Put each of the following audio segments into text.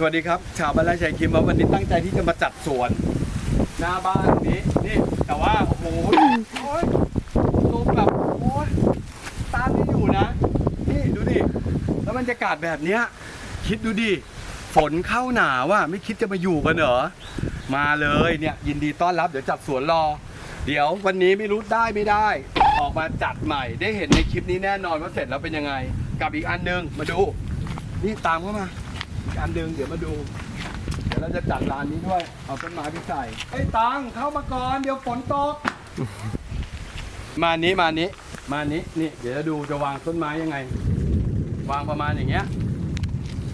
สวัสดีครับ ชาวบ้านไร่ชัยคิมว่าวันนี้ตั้งใจที่จะมาจัดสวนหน้าบ้านนี้นี่แต่ว่าโอ้โหโอ้ยลมแบบโอ้ยต้านไม่อยู่นะนี่ดูดิแล้วบรรยากาศแบบเนี้ยคิดดูดิฝนเข้าหนาวอะไม่คิดจะมาอยู่กันเหรอมาเลยเนี่ยยินดีต้อนรับเดี๋ยวจัดสวนรอ เดี๋ยววันนี้ไม่รู้ได้ไม่ได้ ออกมาจัดใหม่ได้เห็นในคลิปนี้แน่นอนว่าเสร็จแล้วเป็นยังไง กับอีกอันหนึงมาดู นี่ตามเข้ามา อันหนึ่งเดี๋ยวมาดู เดี๋ยวเราจะจัดร้านนี้ด้วย เอาต้นไม้ไปใส่ไอ้ยตังเข้ามาก่อน เดี๋ยวฝนตก มานี้มานี้ มานี้นี่ เดี๋ยวจะดูจะวางต้นไม้ยังไง วางประมาณอย่างเงี้ย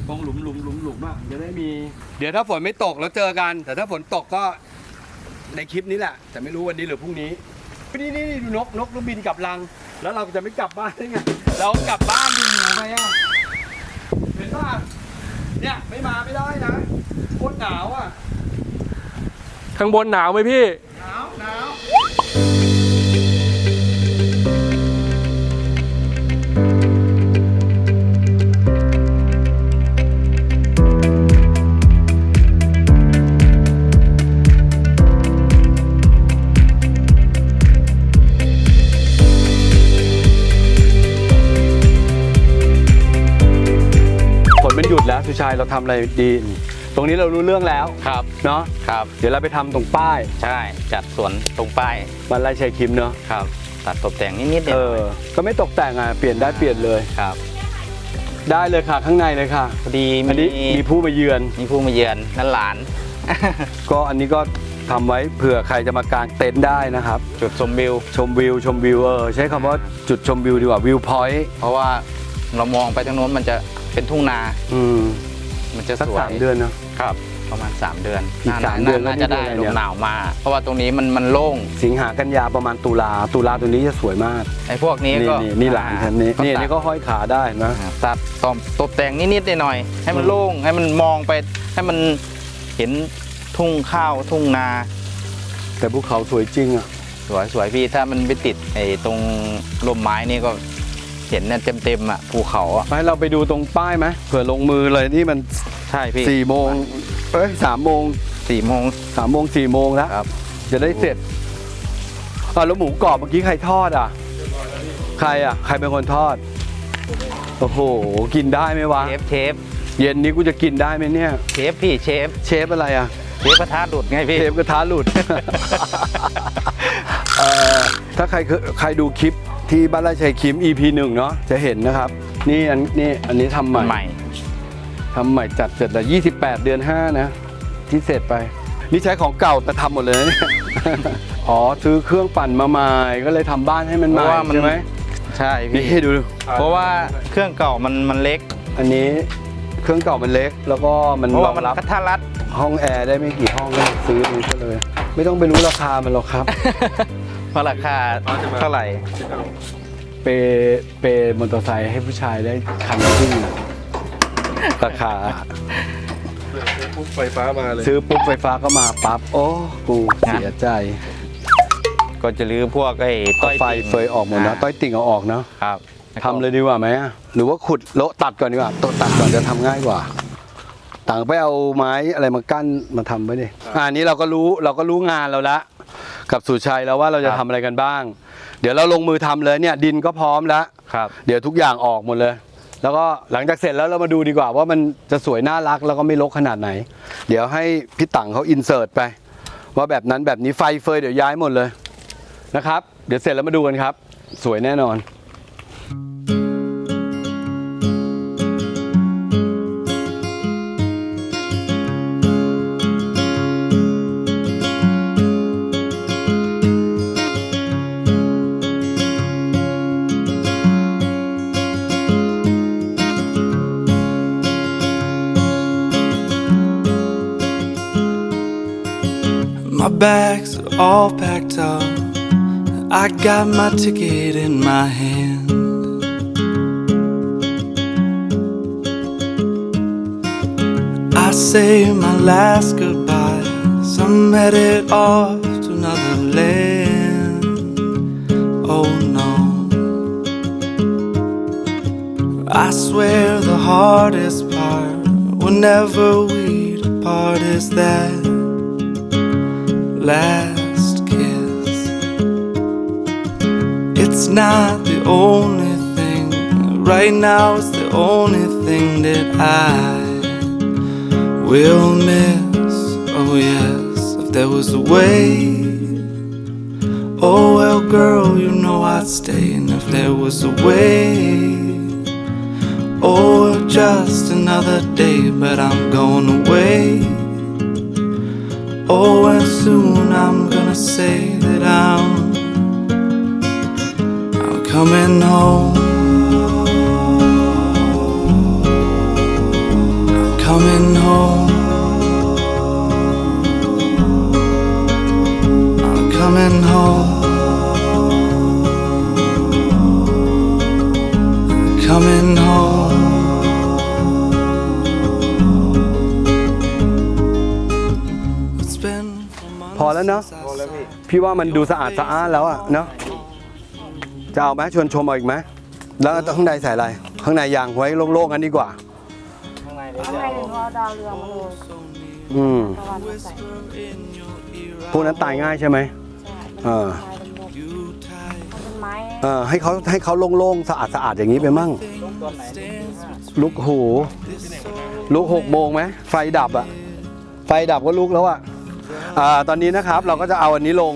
ตรงหลุมหลุมหลุมหลุมอะจะได้มี เดี๋ยวถ้าฝนไม่ตกแล้วเจอกัน แต่ถ้าฝนตกก็ในคลิปนี้แหละ แต่ไม่รู้วันนี้หรือพรุ่งนี้นี่นี่นี่ดูนกนกนกบินกลับรัง แล้วเราจะไม่กลับบ้านได้ไง เรากลับบ้านดีอยู่ไหมอะเห็นป่ะ เนี่ยไม่มาไม่ได้นะโคตรหนาวอะ ข้างบนหนาวไหมพี่ หนาว เราทำอะไรดี ตรงนี้เรารู้เรื่องแล้วครับเนาะครับ เดี๋ยวเราไปทำตรงป้ายใช่จัดสวนตรงป้ายบ้านไร่ชัยคิมเนาะครับ ตัดตกแต่งนิดๆเดีเอยวอก็ไม่ตกแต่งอะเปลี่ยนได้เปลี่ยนเลย ครับได้เลยค่ะข้างในเลยค่ะพอดีอันนี้มีมีผู้มาเยือน มีผู้มาเยือนนั่นหลาน ก็อันนี้ก็ทำไว้เผื่อใครจะมากางเต็นท์ได้นะครับ จุดชมวิว ชมวิวชมวิวเออใช้คำว่าจุดชมวิวดีกว่าวิวพอยต์เพราะว่าเรามองไปทางโน้นมันจะเป็นทุ่งนา อืม มันจะสักสวยสามเดือนเนาะ ครับประมาณ 3 เดือนอีกหสามเดือนน่าจะได้แล้วนี่ลเดือนอะไรเนี่ย มหนาวมา เพราะว่าตรงนี้มันมันโล่งสิงหากันยาประมาณตุลาตุลาตัวนี้จะสวยมาก ไอ้พวกนี้นี่ก็นี่นี่หลานฉันนี่นี่นี่ก็ห้อยขาได้นะอ่าตัดตอมตกแต่งนิดๆหน่อยๆให้มันโล่งให้มันมองไปให้มันเห็นทุ่งข้าวทุ่งนา แต่ภูเขาสวยจริงอะ สวยสวยพี่ถ้ามันไปติดไอ้ตรงร่มไม้นี่ก็ เห็นเนี่ยเต็มเต็มๆอะภูเขาอะไปเราไปดูตรงป้ายไหมเผื่อลงมือเลยนี่มันใช่พี่สี่โมงเอ้ยสามโมงสี่โมงสามโมงสี่โมงแล้วครับ จะได้เสร็จอะแล้วหมูกรอบเมื่อกี้ใครทอดอะ ใครอะ ใครเป็นคนทอด โอ้โห กินได้ไหมวะ เชฟเชฟเย็นนี้กูจะกินได้ไหมเนี่ย เชฟพี่เชฟ เชฟอะไรอะ เชฟกระทะหลุดไงพี่ เชฟกระทะหลุดเอ่อ ถ้าใครเคยใครดูคลิปที่บ้านไร่ชัยคิม EP หนึ่งเนาะจะเห็นนะครับ นี่อันนี่อันนี้ทำใหม่ใหม่ทำใหม่จัดเสร็จแล้ว28 เดือน 5 นะ ที่เสร็จไป นี่ใช้ของเก่าแต่ทำหมดเลยนะเนี่ยอ๋อซื้อเครื่องปั่นมาใหม่ก็เลยทำบ้านให้มันใหม่เพราะว่ามัน ใช่ไหมใช่นี่พี่ดู เพราะว่าเครื่องเก่ามันมันเล็ก อันนี้เครื่องเก่ามันเล็ก แล้วก็มันเพราะรว่าองมันรับ กระทะรัดห้องแอร์ได้ไม่กี่ห้องก็ซื้อตรงนี้ก็เลย ไม่ต้องไปรู้ราคามันหรอกครับ เพราะราคาเท่าไหร่ เปย์เปย์มอเตอร์ไซค์ให้ผู้ชายได้คันครึ่งอะราคา ปุ๊บไฟฟ้ามาเลย ซื้อปุ๊บไฟฟ้าก็มาปั๊บ โอ้กูเสียใจก็จะรื้อพวกไอ้ต้อยไฟติ่งเฟยออกหมดนะต้อยติ่งเอาออกเนาะครับทำเลยดีกว่าไหมอะหรือว่าขุดโละตัดก่อนดีกว่าโตะตัดก่อนจะทำง่ายกว่า ต่างไปเอาไม้อะไรมากั้นมาทำไว้ดิอ่านี้เราก็รู้เราก็รู้งานเราละ กับสุชัยแล้วว่าเราจะทำอะไรกันบ้าง เดี๋ยวเราลงมือทำเลยเนี่ยดินก็พร้อมแล้ว ครับ เดี๋ยวทุกอย่างออกหมดเลย แล้วก็หลังจากเสร็จแล้วเรามาดูดีกว่าว่ามันจะสวยน่ารักแล้วก็ไม่รกขนาดไหน เดี๋ยวให้พี่ตังเขาอินเสิร์ตไป ว่าแบบนั้นแบบนี้ไฟเฟยเดี๋ยวย้ายหมดเลยนะครับ เดี๋ยวเสร็จแล้วมาดูกันครับ สวยแน่นอน bags are all packed up. I got my ticket in my hand. I say my last goodbye. I'm headed off to another land. Oh no. I swear the hardest part whenever we depart is that last kiss. It's not the only thing, right now, it's the only thing that I will miss. Oh, yes, if there was a way. Oh, well, girl, you know I'd stay, and if there was a way. Oh, just another day, but I'm going away. Oh, and soon I'm gonna say that I'm I'm coming home. ว่ามันดูสะอาดสะอ้านแล้วอะเนาะจะเอาไหมชวนชมเอาอีกไหมแล้วข้างในใส่อะไรข้างในยางไว้โล่งๆกันดีกว่า ข้างในข้างในถึงเอาดาวเรืองมาเลยอืมตะวันมาใส่พวกนั้นตายง่ายใช่ไหมใช่เออมันเป็นไม้เออให้เขาให้เขาโล่งๆสะอาดสะอาดอย่างนี้ไปมั่งต้นไหนลุกหูลุกหกโมงไหมไฟดับอะไฟดับก็ลุกแล้วอะอ่าตอนนี้นะครับเราก็จะเอาอันนี้ลง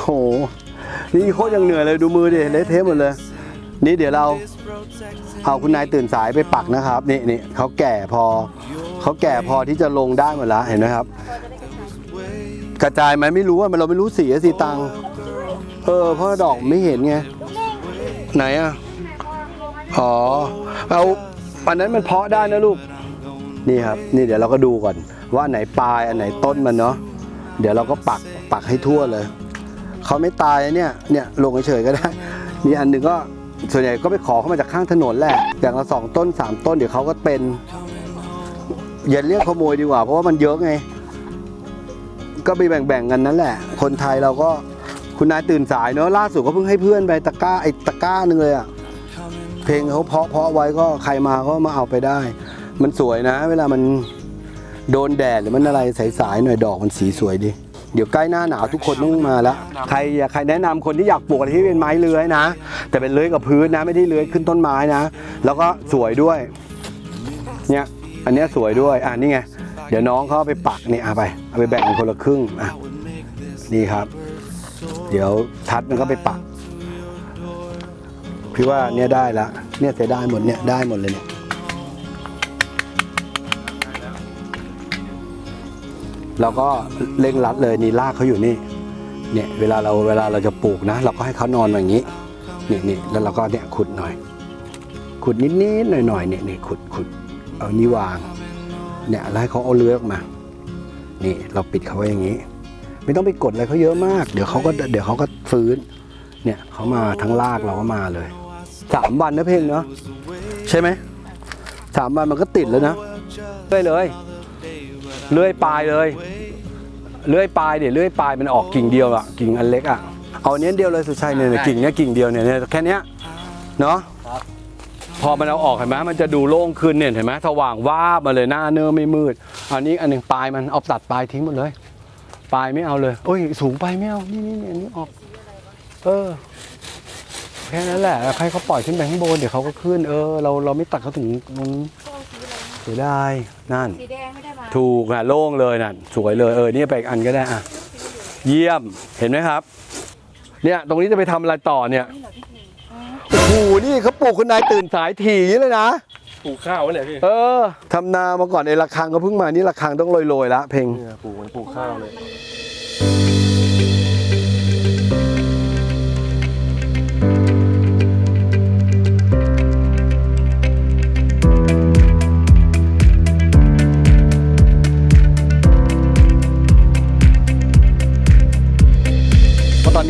โห นี่โคตรยังเหนื่อยเลยดูมือดิเละเทะหมดเลย นี่เดี๋ยวเราเอาคุณนายตื่นสายไปปักนะครับ นี่นี่เขาแก่พอ เขาแก่พอที่จะลงได้หมดแล้วเห็นไหมครับ กระจายไหมไม่รู้ว่ามันเราไม่รู้สีอะสีตังเออเพราะดอกไม่เห็นไงไหนอะอ๋อเอาอันนั้นมันเพาะได้นะลูกนี่ครับ นี่เดี๋ยวเราก็ดูก่อน ว่าอันไหนปลายอันไหนต้นมันเนาะเดี๋ยวเราก็ปักปักให้ทั่วเลย เขาไม่ตายเนี่ยเนี่ยลงเฉยๆก็ได้ มีอันหนึ่งก็ส่วนใหญ่ก็ไปขอเข้ามาจากข้างถนนแหละอย่างละสองต้นสามต้นเดี๋ยวเขาก็เป็นอย่าเรียกขโมยดีกว่า เพราะว่ามันเยอะไง ก็ไปแบ่งๆกันนั่นแหละ คนไทยเราก็คุณนายตื่นสายเนอะล่าสุดก็เพิ่งให้เพื่อนไปตะกร้าไอ้ตะกร้าหนึ่งเลยอะเพลงเขาเพาะเพาะไว้ก็ใครมาก็มาเอาไปได้ มันสวยนะ เวลามันโดนแดดหรือมันอะไรสายๆหน่อยดอกมันสีสวยดี เดี๋ยวใกล้หน้าหนาวทุกคนต้องมาแล้วใครอยากใครแนะนำคนที่อยากปลูกอะไรที่เป็นไม้เลื้อยนะ แต่เป็นเลื้อยกับพื้นนะไม่ได้เลื้อยขึ้นต้นไม้นะ แล้วก็สวยด้วย เนี่ยอันนี้สวยด้วยอ่านี่ไงเดี๋ยวน้องเขาไปปักเนี่ยเอาไปเอาไปแบ่งคนละครึ่งอะนี่ครับ เดี๋ยวทัดมันก็ไปปักพี่ว่าเนี่ยได้ละเนี่ยเสียได้หมดเนี่ยได้หมดเลยเนี่ย เราก็เร่งรัดเลยนี่ลากเขาอยู่นี่เนี่ยเวลาเราเวลาเราจะปลูกนะ เราก็ให้เขานอนอย่างนี้นี่นี่แล้วเราก็เนี่ยขุดหน่อย ขุดนิดนิดหน่อยหน่อยๆเนี่ยนี่ขุดขุดเอานี่วางเนี่ยแล้วให้เขาเอาเลื้อยออกมา นี่เราปิดเขาไว้อย่างนี้ ไม่ต้องไปกดอะไรเขาเยอะมาก เดี๋ยวเขาก็เดี๋ยวเขาก็ฟื้น เนี่ยเขามาทั้งลากเราก็มาเลยสามวันนะเพลงเนาะใช่ไหมสามวันมันก็ติดแล้วนะเลยเลย เลื่อยปลายเลย เลื่อยปลายเดี๋ยวเลื่อยปลายมันออกกิ่งเดียวอะกิ่งอันเล็กอะเอาอันเนี้ยเดียวเลยสุดชัยเนี่ยเนี่ยกิ่งเนี้ยกิ่งเดียวเนี่ยเนี่ยแค่เนี้ยเนาะพอมันเอาออกเห็นไหมมันจะดูโล่งขึ้นเนี่ยเห็นไหมสว่างวาบมาเลยหน้าเนื้อไม่มืด อันนี้อันหนึ่งปลายมันเอาตัดปลายทิ้งหมดเลย ปลายไม่เอาเลยโอ้ยสูงไปไม่เอานี่นี่นี่อันนี้ออก เออแค่นั้นแหละแล้วใครเขาปล่อยขึ้นไปข้างบนเดี๋ยวเขาก็ขึ้น เออ เราเราไม่ตัดเขาถึงตรงนี้เสียดายนั่นสีแดงไม่ได้มา ถูกอะโล่งเลยนั่นสวยเลยเออเนี่ยไปอีกอันก็ได้อะเยี่ยมเห็นไหมครับ เนี่ยตรงนี้จะไปทำอะไรต่อเนี่ยโอ้โหนี่เขาปลูกคุณนายตื่นสายถี่เลยนะ ปลูกข้าวไว้เนี่ยพี่เออทำนามาก่อนไอ้ระฆังก็เพิ่งมานี่ระฆังต้องโรยๆละเพลง เนี่ยปลูกมันปลูกข้าวเลยตอน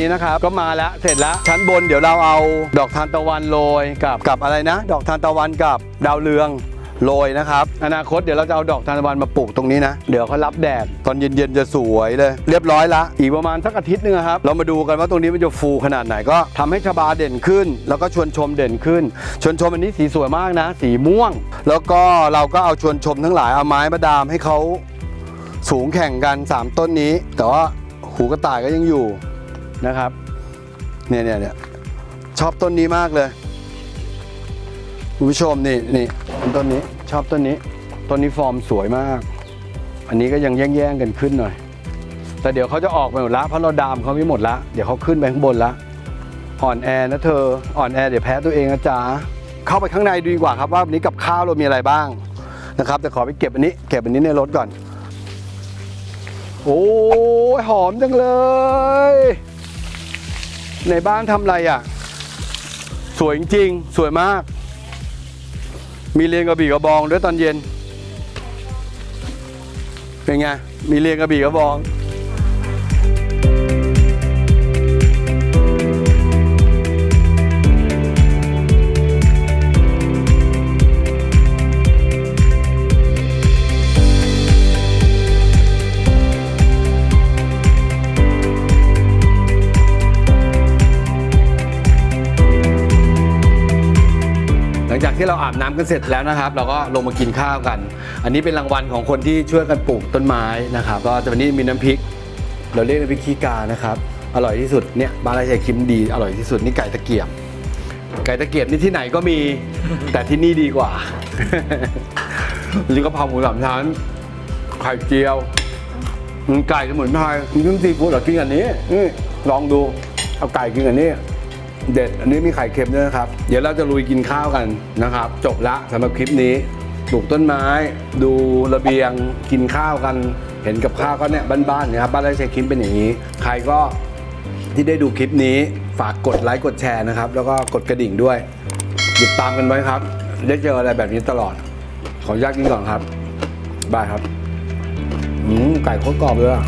นี้นะครับ ก็มาแล้วเสร็จแล้วชั้นบนเดี๋ยวเราเอาดอกทานตะวันโรยกับกับอะไรนะ ดอกทานตะวันกับดาวเรืองโรยนะครับ อนาคตเดี๋ยวเราจะเอาดอกทานตะวันมาปลูกตรงนี้นะ เดี๋ยวเขารับแดดตอนเย็นๆจะสวยเลย เรียบร้อยละ อีกประมาณสักอาทิตย์หนึงครับ เรามาดูกันว่าตรงนี้มันจะฟูขนาดไหนก็ทำให้ชบาเด่นขึ้น แล้วก็ชวนชมเด่นขึ้น ชวนชมอันนี้สีสวยมากนะ สีม่วง แล้วก็เราก็เอาชวนชมทั้งหลายเอาไม้มาดามให้เขาสูงแข่งกัน 3 ต้นนี้ แต่ว่าหูกระต่ายก็ยังอยู่ นะครับเนี่ยเนี่ยเนี่ยชอบต้นนี้มากเลยคุณผู้ชมนี่นี่ต้นนี้ชอบต้นนี้ต้นนี้ฟอร์มสวยมาก อันนี้ก็ยังแย่งๆกันขึ้นหน่อย แต่เดี๋ยวเขาจะออกไปหมดละเพราะเราดามเขาไม่หมดละเดี๋ยวเขาขึ้นไปข้างบนละอ่อนแอนะเธออ่อนแอเดี๋ยวแพ้ตัวเองนะจ๊ะเข้าไปข้างในดีกว่าครับว่าวันนี้กับข้าวเรามีอะไรบ้างนะครับแต่ขอไปเก็บอันนี้ เก็บอันนี้ในรถก่อน โอ้หอมจังเลย ในบ้านทำอะไรอะ สวยจริงสวยมาก มีเรียงกระบี่กระบองด้วยตอนเย็น เป็นไง มีเรียงกระบี่กระบอง ที่เราอาบน้ำกันเสร็จแล้วนะครับ เราก็ลงมากินข้าวกัน อันนี้เป็นรางวัลของคนที่ช่วยกันปลูกต้นไม้นะครับ ก็จะวันนี้มีน้ำพริก เราเรียกน้ำพริกขี้กานะครับ อร่อยที่สุดเนี่ยบานไรชัยคิมดี อร่อยที่สุดนี่ไก่ตะเกียบ ไก่ตะเกียบนี่ที่ไหนก็มี แต่ที่นี่ดีกว่านี่ก็เผาหมูสามชั้น ไข่เจียวอืมไก่สมุนไพรมีน้ำซีฟู้ดเหรอกินอันนี้นี่ลองดู เอาไก่กินอันนี้ เด็ด อันนี้มีไข่เค็มด้วยนะครับ เดี๋ยวเราจะลุยกินข้าวกันนะครับ จบละสำหรับคลิปนี้ปลูกต้นไม้ ดูระเบียงกินข้าวกัน เห็นกับข้าวก็เนี่ยบ้านๆนะครับบ้านไร่ชัยคิมเป็นอย่างนี้ ใครก็ที่ได้ดูคลิปนี้ฝากกดไลค์กดแชร์นะครับ แล้วก็กดกระดิ่งด้วย ติดตามกันไว้ครับ ได้เจออะไรแบบนี้ตลอด ขออนุญาตกินก่อนครับบายครับอืมไก่โคตรกรอบเลยอะ